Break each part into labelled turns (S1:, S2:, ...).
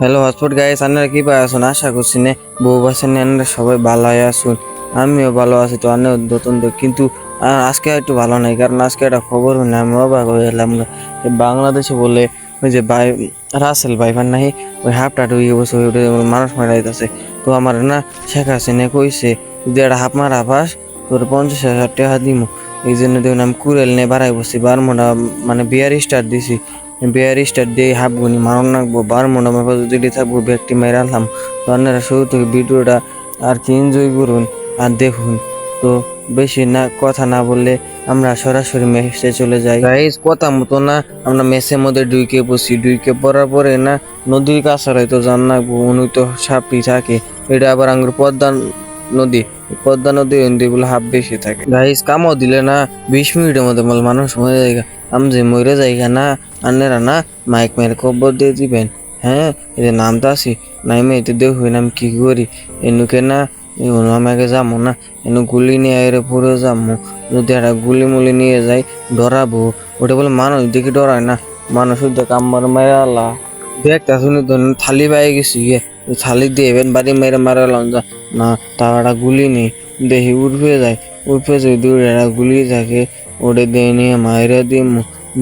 S1: Hello hotspot guys আপনারা কি পাই আসুন আশা করছি নে, বউ বাসেন আপনারা সবাই ভালো হয়ে আসুন আমিও ভালো আছি তো আমিও নতুন কিন্তু আজকে একটু ভালো নাই, কারণ আজকে একটা খবর হইলে আমি অবাক হয়ে গেলাম বাংলাদেশে বলে, ওই যে বাই রাসেল বাইফার নাহি, ওই হাফটা ডুয়ে বসে ওই মানুষ মারা যাইতেছে। তো আমার না শেখ হাসিনা কইছে যদি একটা হাফ মারা পাস, তোর পঞ্চাশ হাজার টাকা দিমু। এই জন্য দেখুন আমি কুড়েল নিয়ে বাড়াই বসছি বারমোটা মানে বিয়ার স্টার দিছি। বিয়ার স্টার দিয়ে হাফ গুনি মারণ রাখব বারমোটা আমার যদি থাকব, ব্যক্তি মেরে আনলাম। তো আপনারা শুরু থেকে ভিডিওটা আর কি এনজয় করুন আর দেখুন। তো বেশি না, কথা না বললে আমরা সরাসরি মেসে চলে যাই। গাইজ কথা মতো না, আমরা মেসের মধ্যে ডুইকে বসি ডুইকে পড়ার পরে না, নদীর কাছার হয়তো জান না উনি তো সাপই থাকে। এটা আবার আঙ্গুর পদ্মা নদী। পদ্মা নদী নদীগুলো হাফ বেশি থাকে। গাইজ কামও দিলে না, বিশ মিনিটের মধ্যে মানুষ মরে যায় আমি যে মরে যাই না। আন্নেরা না মাইক মেরে কব্বর দিয়ে দিবেন। হ্যাঁ এদের নামটা আসি নাইমে এতে দেখুন আমি কি করি? এনুকে না আমাকে যাব না। এনু গুলি নিয়ে এর পুরো যাব যদি একটা গুলি মুলি নিয়ে যাই ডরাবো। ওটা বলে মানুষ দেখি ডরায় না। মানুষ দেখ আমার মেরে আল্লাহ শুনি তো থালি পাই গেছি গিয়ে থালি দিয়ে এবেন বাড়ি মেরে মারালাম যা, না, তাও একটা গুলি নেই। দেখি উঠবে যায়। উঠবে যদি একটা গুলি থাকে ওটা দিয়ে নিয়ে মাইরে দিম।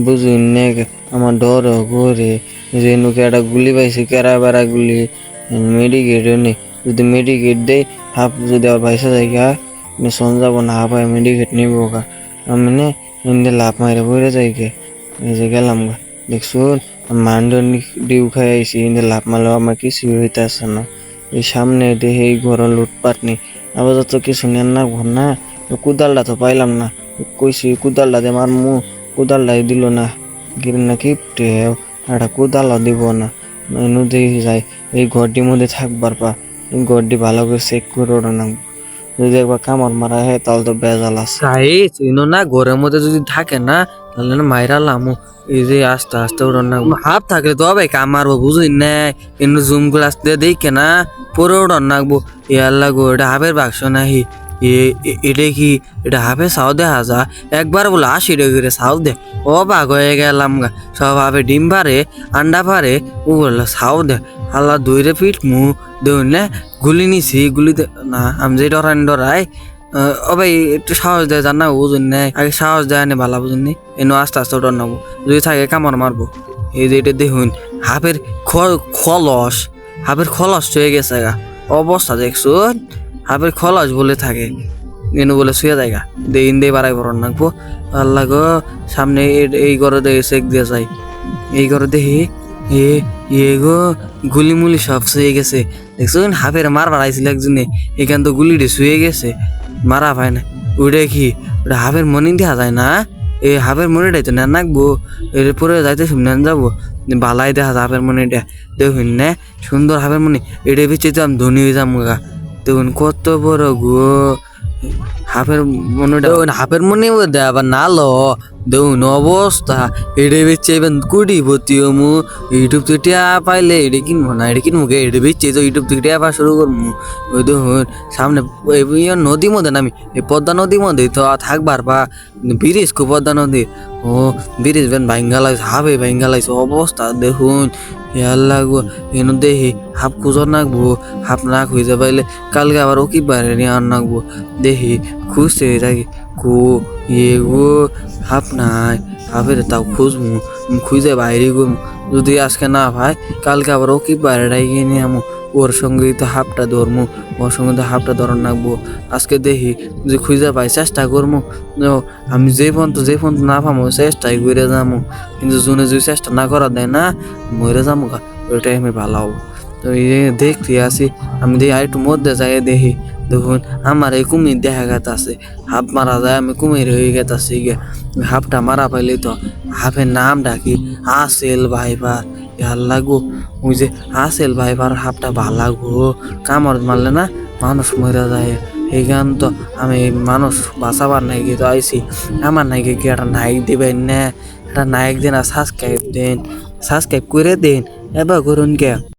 S1: বুঝুন নে, আমার ডর করে রেনুকে একটা গুলি পাইছি কেরা বেড়া গুলি মেডিকেটও নেই যদি মেডিকেট দেয় হাফ যদি আবার পয়সা যায় গা। শোন যাব না, হাফ হয় মেডিকেট নিব, গা। আমি নে এমনি লাভ মাইরে পড়ে যাই, গে। এই যে গেলাম, গা। দেখছুন মান্ড ডিউ খাই আইসি এমনি লাভ মারলে আমার কিছু হইতে আসে না। এই সামনে দেখে এই ঘর লুটপাট নেই। আবার তো কিছু নেন না, ঘর না। কুদালটা তো পাইলাম না। কইছি কুদালটা দে আমার মু কুদালটাই দিল না। গির না কিপটে একটা কুদালও দিব না। নদী যায় এই ঘরটির মধ্যে থাকবার পা। এই ঘরটি ভালো করে চেক করে না যদি একবার কামড় মারা হয়, তাহলে তো বেজাল আছে। ইনো না, ঘরের মধ্যে যদি থাকে না, তাহলে না মাইরা লামু। এই যে আস্তে আস্তে ওড়ন না হাফ থাকলে তো হবে কামারবো বুঝুই না? কিন্তু জুম গ্লাস দিয়ে দেখে না, পরে ওড়ন নাকবো। ইয়ার লাগবো এটা হাফের বাক্স নাহি। এটা কি? এটা হাফে সাউ দেখা যা একবার বলে আশি করে সাউ দে। ও বাঘ হয়ে গেলাম গা। সব হাফে ডিম পারে আন্ডা পারে ও বলল সাউ দে। আল্লাহ দইরে পিট মু দেউন না। গুলি নিছি, গুলি দে- না, আমি যে ডরাই ডরাই। ও ভাই, একটু সাহস দেয় জান না বুঝুন না। আগে সাহস দেয় না ভালো বুঝুন এনে আস্তে আস্তে ডর নেব যদি থাকে কামড় মারবো। এই যে এটা দেখুন হাফের খলস। হাফের খলস হয়ে গেছে গা। অবস্থা দেখছুন হাফের খলস বলে থাকে। এনু বলে শুয়ে জায়গা দিন দিয়ে বাড়াই বরণ নাকবো আল্লাহ গো, সামনে এই ঘরে দেখে চেক দিয়ে যাই। এই ঘরে দেখি এ এ গো গুলি মুলি সব শুয়ে গেছে। দেখছুন হাফের মার বাড়াইছিল একজনে, এখান তো গুলিটি শুয়ে গেছে। মারা পায় না। ওটা কি? ওটা হাফের মনি দেখা যায় না? এ হাফের মনিটাই তো নেন নাকবো এরপরে যাইতে শুনে যাব। বালাই দেখা হাফের মনিটা দেখুন না, সুন্দর হাফের মনি এটা বিচ্ছে তো আমি ধনী হয়ে যাব গা দেখুন কত বড় গো। হাফের মনে হাফের মনে আবার না নালো। দেখুন অবস্থা। এটা বেচছে এবার কুড়ি ভর্তি মু ইউটিউব থেকে টিয়া পাইলে এটা কিনবো না এটা কিনবো গে এটা বেচছে তো ইউটিউব থেকে টিয়া পাওয়া শুরু করব ওই দেখুন সামনে নদীর মধ্যে নামি এই পদ্মা নদীর মধ্যে তো থাকবার বা ব্রিজ কো পদ্মা নদী। ও ব্রিজ বেন ভাঙ্গা লাগছে হাফে ভাঙ্গা লাগছে অবস্থা দেখুন ইয়ার লাগবো এনে দেখি হাফ খুঁজর নাকবো, হাফ না খুঁজে পাইলে কালকে আবার ও কি বাইরে নিয়ে আর নাকবো। দেখি খুঁজতে থাকি। কো ইয়ে গো হাফ নাই হাফের তাও খুঁজবো খুঁজে বাইরে গো যদি আজকে না ভাই কালকে আবার ও কি বাইরে গিয়ে নিয়ে আমু ওর সঙ্গে তো হাফটা ধরমু ওর সঙ্গে তো হাফটা ধরন নাকবো আজকে দেখি যে খুঁজে পাই চেষ্টা করব আমি যে পর্যন্ত যে পর্যন্ত না পামো চেষ্টাই করে যাব কিন্তু জুনে যদি চেষ্টা না করা দেয় না মরে যাব গা ওইটাই আমি ভালো হব তো এই দেখতে আসি আমি দেখি আর একটু মধ্যে যাই দেখি দেখুন, আমার এই কুমির দেখা গেছে হাফ মারা যায়, আমি কুমির হয়ে গেতাছি গে হাফটা মারা পাইলে তো হাফের নাম ডাকি, আসেল ভাইবার ভালো লাগবো, ওই যে আসেল ভাইবার হাফটা ভালো লাগবো। কামড় মারলে না মানুষ মরে যায়। এই গান তো আমি মানুষ বাঁচাবার নাকি তো আইসি আমার নাকি কি একটা নায়ক দিবেন না? একটা নায়ক দিন আর সাবস্ক্রাইব দেন। সাবস্ক্রাইব করে দিন। এবার করুন কে